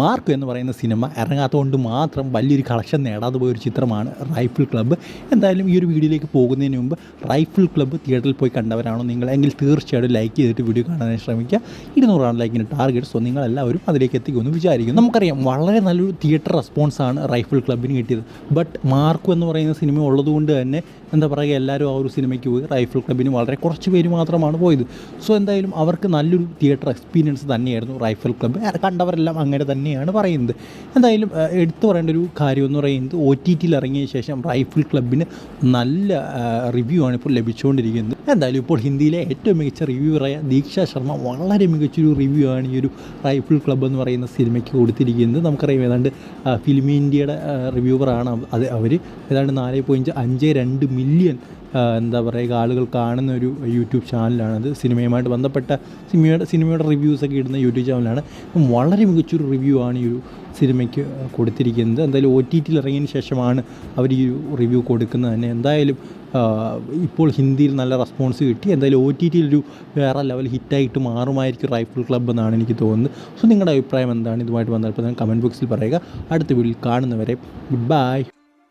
Mark എന്ന് പറയുന്ന cinema ഇറങ്ങാത്തതുകൊണ്ട് മാത്രം വലിയൊരു കളക്ഷൻ നേടാതെ പോയൊരു ചിത്രമാണ് റൈഫിൾ ക്ലബ്ബ്. എന്തായാലും ഈ ഒരു വീഡിയോയിലേക്ക് പോകുന്നതിന് മുമ്പ് റൈഫിൾ ക്ലബ്ബ് തിയേറ്ററിൽ പോയി കണ്ടവരാണോ നിങ്ങൾ? എങ്കിൽ തീർച്ചയായിട്ടും ലൈക്ക് ചെയ്തിട്ട് വീഡിയോ കാണാൻ ശ്രമിക്കുക. ഇരുന്നൂറാണ് ലൈക്കിന് ടാർഗറ്റ്. സോ നിങ്ങളെല്ലാവരും അതിലേക്ക് എത്തിക്കുമെന്ന് വിചാരിക്കും നമുക്കറിയാം വളരെ നല്ലൊരു തിയേറ്റർ റെസ്പോൺസാണ് റൈഫിൾ ക്ലബ്ബിന് കിട്ടിയത്. ബട്ട് മാർക്ക് എന്ന് പറയുന്ന സിനിമ ഉള്ളതുകൊണ്ട് തന്നെ എന്താ പറയുക എല്ലാവരും ആ ഒരു സിനിമയ്ക്ക് പോയി റൈഫിൾ ക്ലബ്ബിന് വളരെ കുറച്ച് പേര് മാത്രമാണ് പോയത്. സോ എന്തായാലും അവർക്ക് നല്ലൊരു തിയേറ്റർ എക്സ്പീരിയൻസ് തന്നെയായിരുന്നു റൈഫിൾ ക്ലബ്ബ്. കണ്ടവരെല്ലാം അങ്ങനെ തന്നെയാണ് പറയുന്നത്. എന്തായാലും എടുത്തു പറയേണ്ട ഒരു കാര്യം എന്ന് പറയുന്നത് ഒ ടി ടിയിൽ ഇറങ്ങിയ ശേഷം റൈഫിൾ ക്ലബിന് നല്ല റിവ്യൂ ആണ് ഇപ്പോൾ ലഭിച്ചുകൊണ്ടിരിക്കുന്നത്. എന്തായാലും ഇപ്പോൾ ഹിന്ദിയിലെ ഏറ്റവും മികച്ച റിവ്യൂറായ ദീക്ഷ ശർമ്മ വളരെ മികച്ചൊരു റിവ്യൂ ആണ് ഈ ഒരു റൈഫിൾ ക്ലബ് എന്ന് പറയുന്ന സിനിമയ്ക്ക് കൊടുത്തിരിക്കുന്നത്. നമുക്കറിയാം ഏതാണ്ട് ഫിലിം ഇന്ത്യയുടെ റിവ്യൂവറാണ് അത് അവർ ഏതാണ്ട് നാല് പോയിന്റ് അഞ്ച് രണ്ട് മില്യൺ എന്താ പറയുക ആളുകൾ കാണുന്ന ഒരു യൂട്യൂബ് ചാനലാണത്. സിനിമയുമായിട്ട് ബന്ധപ്പെട്ട സിനിമയുടെ സിനിമയുടെ റിവ്യൂസൊക്കെ ഇടുന്ന യൂട്യൂബ് ചാനലാണ്. വളരെ മികച്ചൊരു റിവ്യൂ ആണ് ഈ ഒരു സിനിമയ്ക്ക് കൊടുത്തിരിക്കുന്നത്. എന്തായാലും ഒ ടി ടിയിൽ ഇറങ്ങിയതിന് ശേഷമാണ് അവർ ഈ റിവ്യൂ കൊടുക്കുന്നത് തന്നെ. എന്തായാലും ഇപ്പോൾ ഹിന്ദിയിൽ നല്ല റെസ്പോൺസ് കിട്ടി. എന്തായാലും ഒ ടി ടിയിൽ ഒരു വേറെ ലെവൽ ഹിറ്റായിട്ട് മാറുമായിരിക്കും റൈഫിൾ ക്ലബ്ബ് എന്നാണ് എനിക്ക് തോന്നുന്നത്. സോ നിങ്ങളുടെ അഭിപ്രായം എന്താണ്? ഇതുമായിട്ട് ബന്ധപ്പെട്ട് കമന്റ് ബോക്സിൽ പറയുക. അടുത്ത വീട്ടിൽ കാണുന്നവരെ ഗുഡ് ബൈ